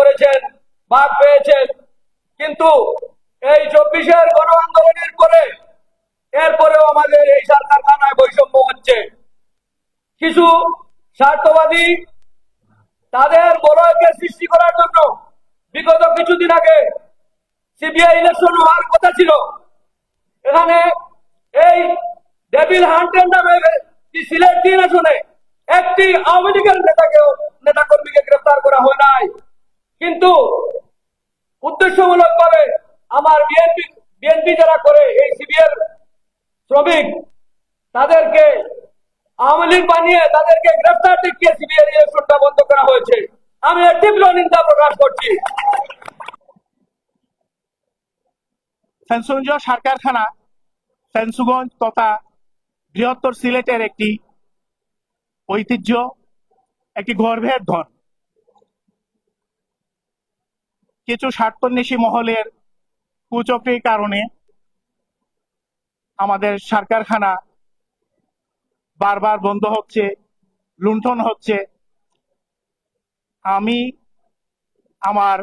করেছেন ভাগ পেয়েছেন। কিন্তু এই চব্বিশের গণ আন্দোলনের পরে, এরপরেও আমাদের এই সরকার খানায় বৈষম্য হচ্ছে। কিছু স্বার্থবাদী তাদের বলয়কে সৃষ্টি করার জন্য বিগত কিছুদিন আগে সিবিআই ইলেকশন হওয়ার কথা ছিল। এখানে এই ডেভিল হান্টের নামে সিলেট তিন একটি আওয়ামী লীগের নেতাকেও নেতা কর্মীকে গ্রেফতার করা হয় নাই। কিন্তু উদ্দেশ্যমূলক ভাবে আমার বিএনপি বিএনপি যারা করে এই সিবিআর শ্রমিক, তাদেরকে আওয়ামী লীগ বানিয়ে তাদেরকে গ্রেফতার দেখিয়ে সিবিআই ইলেকশনটা বন্ধ করা হয়েছে। আমি তীব্র নিন্দা প্রকাশ করছি। ফেন্সুগঞ্জ সার কারখানা ফেন্সুগঞ্জ তথা বৃহত্তর সিলেটের একটি ঐতিহ্য, একটি গর্ভের ধন কিছু স্বার্থন্বেষী মহলের কুচক্রির কারণে আমাদের সার কারখানা বারবার বন্ধ হচ্ছে, লুণ্ঠন হচ্ছে। আমি আমার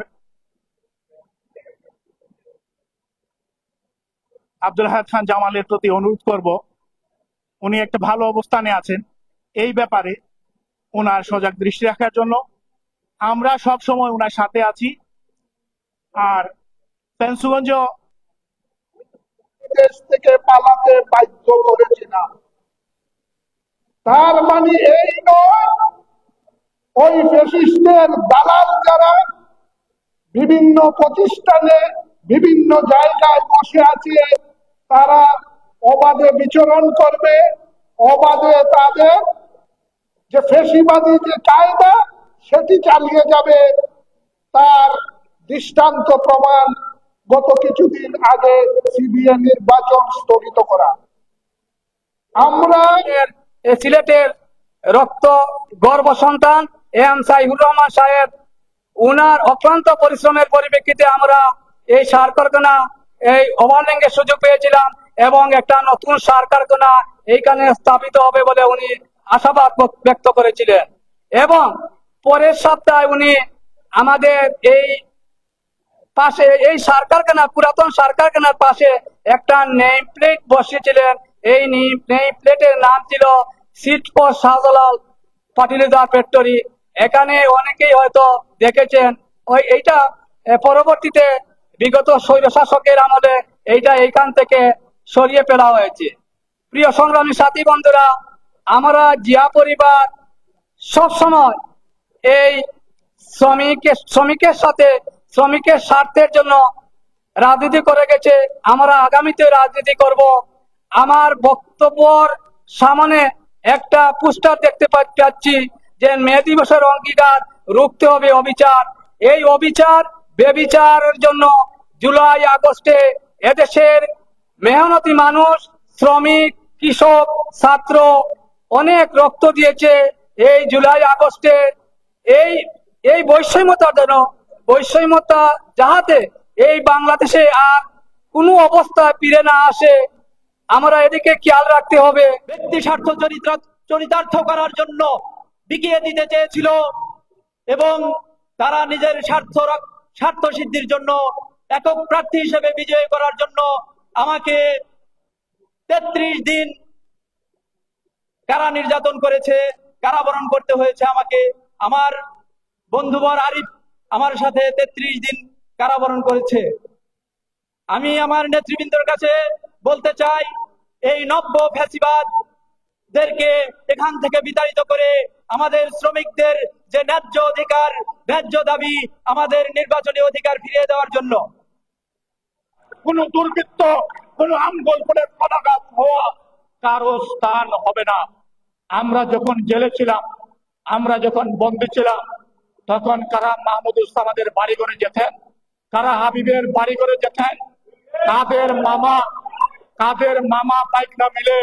আব্দুল হায়াত খান জামালের প্রতি অনুরোধ করব, উনি একটা ভালো অবস্থানে আছেন। এই ব্যাপারে ওনার সজাগ দৃষ্টি রাখার জন্য আমরা সব সময় ওনার সাথে আছি। আর ফেন্সুগঞ্জ দেশ থেকে পালাতে বাধ্য করেছি না। তার মানে এই নয়, ওই ফেসিস্টের দালাল যারা বিভিন্ন প্রতিষ্ঠানে বিভিন্ন জায়গায় বসে আছে, তারা অবাধে বিচরণ করবে, অবাধে তাদের যে ফেসিবাদী যে কায়দা, সেটি চালিয়ে যাবে। তার দৃষ্টান্ত প্রমাণ গত কিছুদিন আগে সিবিআই নির্বাচন স্থগিত করা। আমরা সিলেটের রক্ত গর্ব সন্তান এম সাইহুর রহমান সাহেব, উনার অক্লান্ত পরিশ্রমের পরিপ্রেক্ষিতে আমরা এই সার কারখানা, এই ওভারল্যান্ডের সুযোগ পেয়েছিলাম এবং একটা নতুন সার কারখানা এইখানে স্থাপিত হবে বলে উনি আশাবাদ ব্যক্ত করেছিলেন। এবং পরের সপ্তাহে উনি আমাদের এই পাশে এই সার কারখানা পুরাতন সার কারখানার পাশে একটা নেম প্লেট বসিয়েছিলেন। এই নেম প্লেটের নাম ছিল seat for Shahjalal fertiliser factory. এখানে অনেকেই হয়তো দেখেছেন, ওই এইটা পরবর্তীতে বিগত স্বৈর শাসকের আমলে এইটা এইখান থেকে সরিয়ে ফেলা হয়েছে। প্রিয় সংগ্রামী সাথী বন্ধুরা, আমরা জিয়া পরিবার সবসময় এই শ্রমিকের শ্রমিকের সাথে শ্রমিকের স্বার্থের জন্য রাজনীতি করে গেছে। আমরা আগামীতে রাজনীতি করব। আমার বক্তব্যর সামনে একটা পোস্টার দেখতে পাচ্ছি যে মে দিবসের অঙ্গীকার রুখতে হবে অবিচার। এই অবিচার, বেবিচারের জন্য জুলাই, আগস্টে এদেশের মেহনতি মানুষ, শ্রমিক, কৃষক, ছাত্র অনেক রক্ত দিয়েছে। এই জুলাই আগস্টে এই এই বৈষম্যতার জন্য বৈষম্যতা যাহাতে এই বাংলাদেশে আর কোনো অবস্থায় ফিরে না আসে, আমরা এদিকে খেয়াল রাখতে হবে। ব্যক্তি স্বার্থ চরিত্র চরিতার্থ করার জন্য বিকিয়ে দিতে চেয়েছিল এবং তারা নিজের স্বার্থ স্বার্থ সিদ্ধির জন্য, একক প্রার্থী হিসেবে বিজয় করার জন্য আমাকে তেত্রিশ দিন কারা নির্যাতন করেছে কারাবরণ করতে হয়েছে আমাকে। আমার বন্ধুবর আরিফ আমার সাথে তেত্রিশ দিন কারাবরণ করেছে। আমি আমার নেতৃবৃন্দর কাছে বলতে চাই, এই নব্য ফ্যাসিবাদ দেরকে এখান থেকে বিতাড়িত করে আমাদের শ্রমিকদের যে ন্যায্য অধিকার, ন্যায্য দাবি আমাদের নির্বাচনী অধিকার ফিরিয়ে দেওয়ার জন্য। কোন দুর্বৃত্ত, কোন আমগোল করে হওয়া কারও স্থান হবে না। আমরা যখন জেলে ছিলাম, আমরা যখন বন্দী ছিলাম তখন কারা মাহমুদ আমাদের বাড়ি করে যেতেন? কারা হাবিবের বাড়ি করে যেতেন? কাদের মামা? কাদের মামা পাইকনা মিলে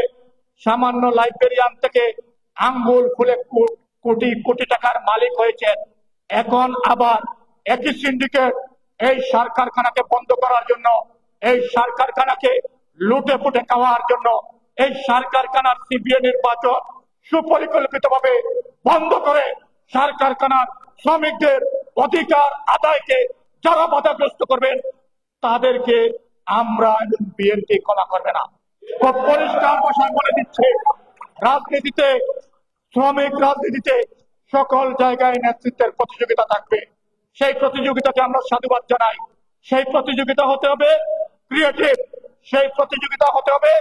সামান্য লাইব্রেরিয়ান থেকে আঙ্গুল খুলে কোটি কোটি টাকার মালিক হয়েছেন। এখন আবার একই সিন্ডিকেট এই সার কারখানাকে বন্ধ করার জন্য, এই সার কারখানাকে লুটে পুটে খাওয়ার জন্য, এই সার কারখানার সিবিএ নির্বাচন সুপরিকল্পিতভাবে বন্ধ করে সার কারখানার শ্রমিকদের অধিকার আদায়কে যারা বাধাগ্রস্ত করবেন, তাদেরকে আমরা এবং বিএনপি ক্ষমা করবে না। খুব পরিষ্কার ভাষায় বলে দিচ্ছে, রাজনীতিতে, শ্রমিক রাজনীতিতে সকল জায়গায় নেতৃত্বের প্রতিযোগিতা থাকবে। সেই প্রতিযোগিতাকে আমরা সাধুবাদ জানাই। সেই প্রতিযোগিতা হতে হবে ক্রিয়েটিভ সেই প্রতিযোগিতা হতে হবে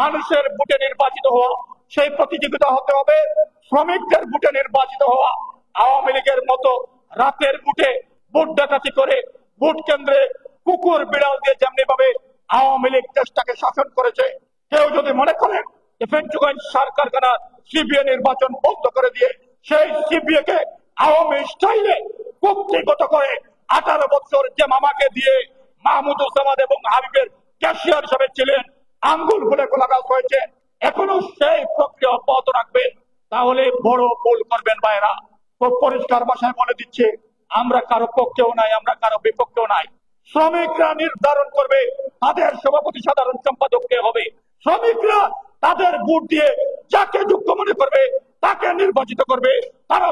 মানুষের ভোটে নির্বাচিত হওয়া, সেই প্রতিযোগিতা হতে হবে শ্রমিকদের ভোটে নির্বাচিত হওয়া। আওয়ামী লীগের মতো রাতের বুটে ভোট ডাকাতি করে ভোট কেন্দ্রে কুকুর, বিড়াল দিয়ে যেমনি ভাবে আওয়ামী লীগ দেশটাকে শাসন করেছে, কেউ যদি মনে করেন ফেঞ্চুগঞ্জ সার কারখানা সিবিএ নির্বাচন বন্ধ করে দিয়ে সেই সিবিএ কে আওয়ামী স্টাইলে কুক্তিগত করে আঠারো বছর যে মামাকে দিয়ে মাহমুদুজ্জামান এবং হাবিবের ক্যাশিয়ার হিসেবে ছিলেন, আঙ্গুল ফুলে গোলাগাছ হয়েছে, এখনও সেই প্রক্রিয়া অব্যাহত রাখবেন তাহলে বড় ভুল করবেন ভাইরা পরিষ্কার ভাষায় বলে দিচ্ছে, আমরা কারও পক্ষেও নাই, আমরা কারও বিপক্ষেও নাই। শ্রমিকরা নির্ধারণ করবে তাদের সভাপতি সাধারণ সম্পাদক কে হবে। শ্রমিকরা তাদের ভোট দিয়ে যাকে যুক্ত মনে করবে, তাকে নির্বাচিত করবে। তারা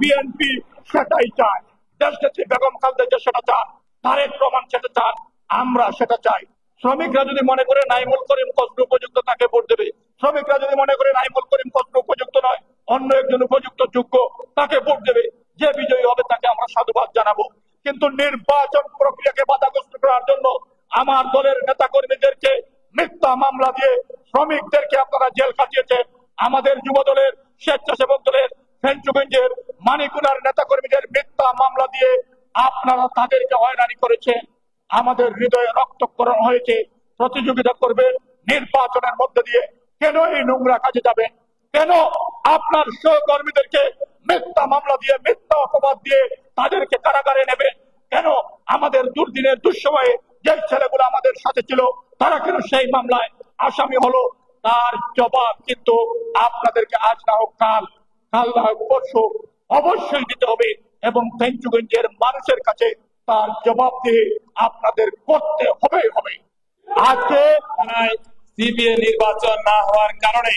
বিএনপি সেটাই চায়। দেশনেত্রী বেগম খালদা সেটা চান, তারেক রহমান সেটা চান, আমরা সেটা চাই। শ্রমিকরা যদি মনে করে নাইমুল করিম কষ্ট উপযুক্ত তাকে ভোট দেবে, শ্রমিকরা যদি মনে করে নাইমুল করিম কষ্ট উপযুক্ত নয়, অন্য একজন উপযুক্ত যোগ্য, তাকে ভোট দেবে। যে বিজয়ী হবে তাকে আমরা সাধুবাদ জানাব। কিন্তু নির্বাচন প্রক্রিয়াকে বাধাগ্রস্ত করার জন্য আমার দলের নেতা কর্মীদেরকে মিথ্যা মামলা দিয়ে শ্রমিকদেরকে আপনারা জেল কাটিয়েছেন আমাদের যুব দলের স্বেচ্ছাসেবক দলের ফেঞ্চুগঞ্জের মানিকুলার নেতা কর্মীদের মিথ্যা মামলা দিয়ে আপনারা তাদেরকে হয়রানি করেছেন। আমাদের হৃদয়ে রক্তকরণ হয়েছে। প্রতিযোগিতা করবে নির্বাচনের মধ্যে দিয়ে। কেন এই নোংরা কাজে যাবেন? কেন আপনার সহকর্মীদেরকে মিথ্যা মামলা দিয়ে, মিথ্যা অপবাদ দিয়ে তাদেরকে কারাগারে নেবেন কেন আমাদের দুর্দিনের দুঃসময়ে যে ছেলেগুলো আমাদের সাথে ছিল, তারা কেন সেই মামলায় আসামি হলো? তার জবাব কিন্তু আপনাদেরকে আজ না হোক কাল কাল না হোক পরশু অবশ্যই দিতে হবে এবং পেঞ্চুগঞ্জের মানুষের কাছে তার জবাব দিয়ে আপনাদের করতে হবে হবে। আজকে সিবিএ নির্বাচন না হওয়ার কারণে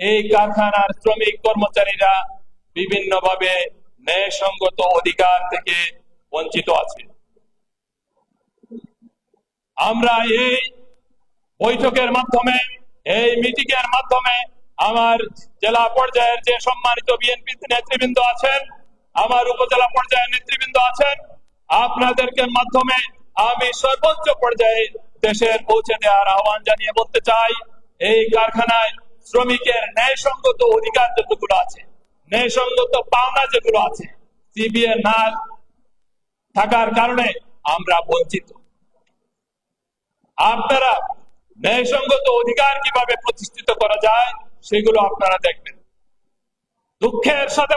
এই কারখানার শ্রমিক কর্মচারীরা বিভিন্ন বিভিন্নভাবে ন্যায়সঙ্গত অধিকার থেকে বঞ্চিত আছে। আমরা এই বৈঠকের মাধ্যমে, এই মিটিং এর মাধ্যমে আমার জেলা পর্যায়ের যে সম্মানিত বিএনপি নেতৃবৃন্দ আছেন, আমার উপজেলা পর্যায়ের নেতৃবৃন্দ আছেন, আপনাদেরকে মাধ্যমে আমি সর্বোচ্চ পর্যায়ে দেশের পৌঁছে দেওয়ার আহ্বান জানিয়ে বলতে চাই, এই কারখানায় শ্রমিকের ন্যায়সঙ্গত অধিকার যতগুলো আছে, ন্যায়সঙ্গত পাওনা যেগুলো আছে সিবিএ না থাকার কারণে আমরা বঞ্চিত। আপনারা ন্যায়সঙ্গত অধিকার কীভাবে প্রতিষ্ঠিত করা যায়, সেগুলো আপনারা দেখবেন। দুঃখের সাথে